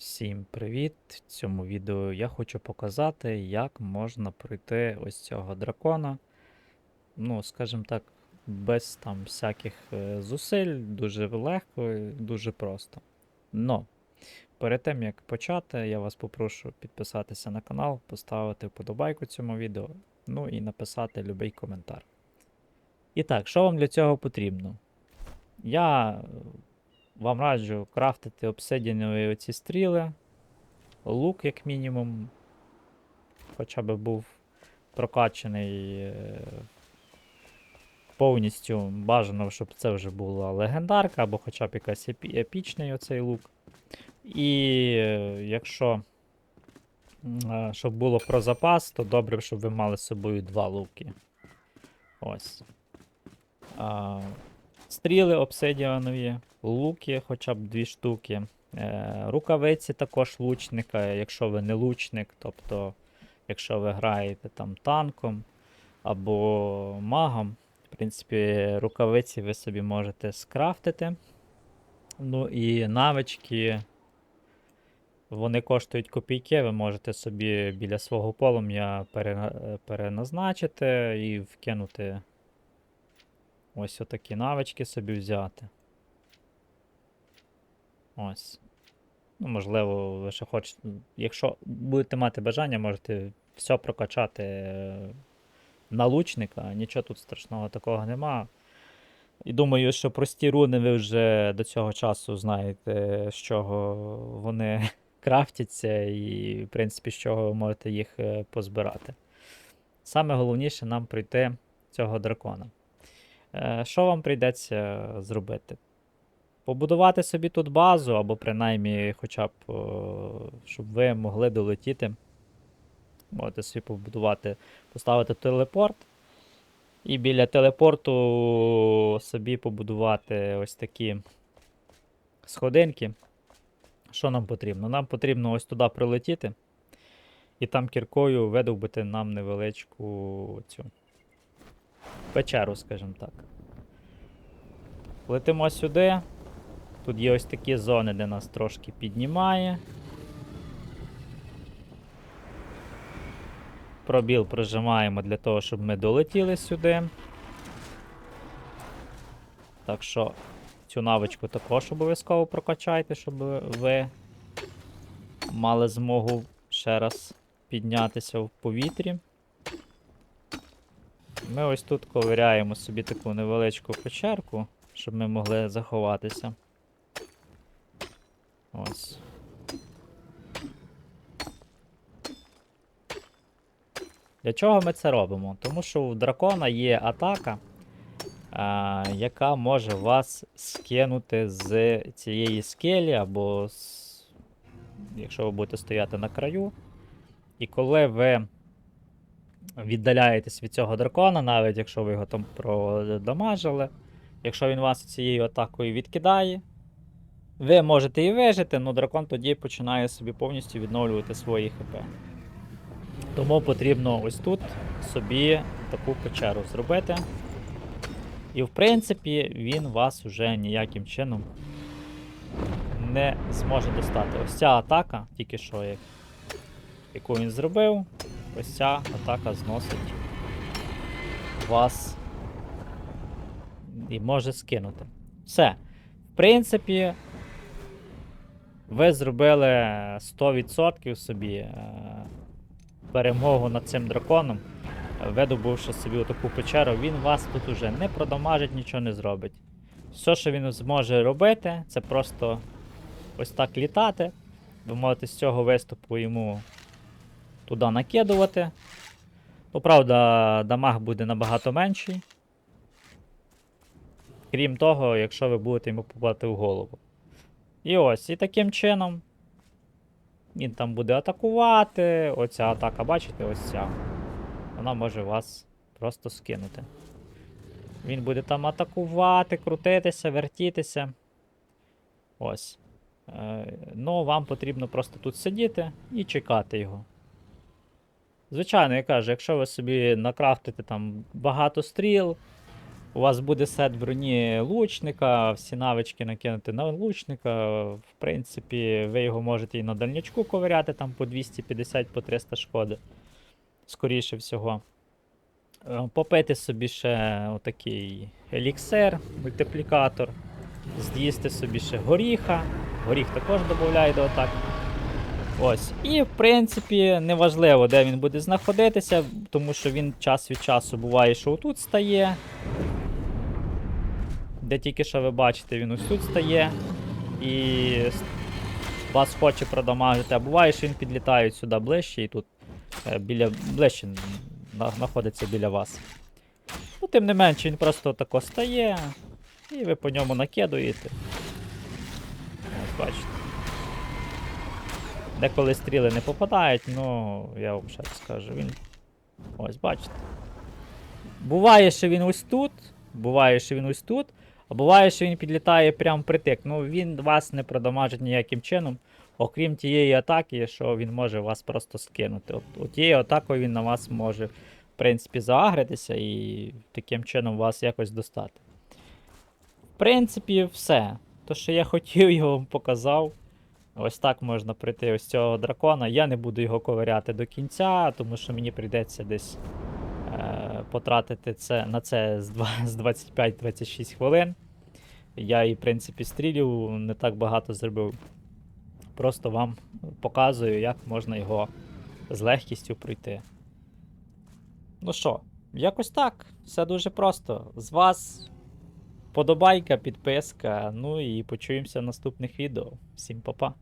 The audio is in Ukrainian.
Всім привіт! В цьому відео я хочу показати, як можна пройти ось цього дракона. Ну, скажімо так, без там всяких е, зусиль, дуже легко і дуже просто. Но перед тим як почати, я вас попрошу підписатися на канал, поставити вподобайку цьому відео, ну і написати будь-який коментар. І так, що вам для цього потрібно? Я вам раджу крафтити обсидінові оці стріли, лук, як мінімум, хоча б був прокачаний е, повністю. Бажано, щоб це вже була легендарка, або хоча б якась епі- епічний оцей лук. І е, якщо е, щоб було про запас, то добре, щоб ви мали з собою два луки. Ось. Стріли обсидіанові, луки, хоча б дві штуки. Е, рукавиці також лучника, якщо ви не лучник, тобто, якщо ви граєте там танком або магом, в принципі, рукавиці ви собі можете скрафтити. Ну і навички. Вони коштують копійки, ви можете собі біля свого полум'я переназначити і вкинути Ось отакі навички собі взяти. Ось. Ну, можливо, ви ще хочете. Якщо будете мати бажання, можете все прокачати е, на лучника. Нічого тут страшного такого нема. І думаю, що прості руни ви вже до цього часу знаєте, з чого вони крафтяться, і, в принципі, з чого ви можете їх е, позбирати. Саме головніше нам пройти цього дракона. Е, Що вам прийдеться зробити? Побудувати собі тут базу, або принаймні, хоча б, щоб ви могли долетіти. Можете собі побудувати, поставити телепорт. І біля телепорту собі побудувати ось такі сходинки. Що нам потрібно? Нам потрібно ось туди прилетіти. І там кіркою видовбити нам невеличку цю печеру, скажімо так. Летимо сюди. Тут є ось такі зони, де нас трошки піднімає. Пробіл прожимаємо для того, щоб ми долетіли сюди. Так що цю навичку також обов'язково прокачайте, щоб ви мали змогу ще раз піднятися в повітрі. Ми ось тут ковиряємо собі таку невеличку печерку, щоб ми могли заховатися. Ось. Для чого ми це робимо? Тому що у дракона є атака, а, яка може вас скинути з цієї скелі, або з... якщо ви будете стояти на краю. І коли ви віддаляєтесь від цього дракона, навіть якщо ви його там продамажили, якщо він вас цією атакою відкидає, ви можете і вижити, але дракон тоді починає собі повністю відновлювати свої ХП. Тому потрібно ось тут собі таку печеру зробити. І в принципі він вас уже ніяким чином не зможе достати. Ось ця атака, тільки що як, яку він зробив, ось ця атака зносить вас і може скинути. Все. В принципі, ви зробили 100% собі е, перемогу над цим драконом, видобувши собі таку печеру, він вас тут уже не продамажить, нічого не зробить. Все, що він зможе робити, це просто ось так літати. Ви можете з цього виступу йому туди накидувати. Ну, правда, дамаг буде набагато менший. Крім того, якщо ви будете йому попадати в голову. І ось, і таким чином він там буде атакувати. Оця атака, бачите, ось ця. Вона може вас просто скинути. Він буде там атакувати, крутитися, вертітися. Ось. Е, ну, вам потрібно просто тут сидіти і чекати його. Звичайно, я кажу, якщо ви собі накрафтите там багато стріл, У вас буде сет броні лучника, всі навички накинути на лучника. В принципі, ви його можете і на дальнячку ковиряти там по 250 по 300 шкоди. Скоріше всього. Е, Попити собі ще отакий еліксир, мультиплікатор. З'їсти собі ще горіха. Горіх також додає до атак. Ось. І в принципі неважливо, де він буде знаходитися, тому що він час від часу буває, що отут стає. Де тільки що ви бачите, він ось тут стає. І вас хоче продамажити. А буває, що він підлітає сюди ближче і тут е, біля ближче знаходиться біля вас. Ну, тим не менше, він просто тако стає, і ви по ньому накидуєте. Ось бачите. Деколи стріли не попадають, ну я вам ще скажу, він. Ось, бачите. Буває, що він ось тут, буває, що він ось тут, а буває, що він підлітає прямо притик. Ну він вас не продамажить ніяким чином, окрім тієї атаки, що він може вас просто скинути. От, от тією атакою він на вас може, в принципі, заагритися і таким чином вас якось достати. В принципі, все. То, що я хотів, я вам показав. Ось так можна пройти ось цього дракона. Я не буду його ковиряти до кінця, тому що мені прийдеться десь е, потратити це, на це з 25-26 хвилин. Я і, в принципі, стрілів не так багато зробив. Просто вам показую, як можна його з легкістю пройти. Ну що, якось так. Все дуже просто. З вас подобайка, підписка. Ну і почуємося в наступних відео. Всім па-па.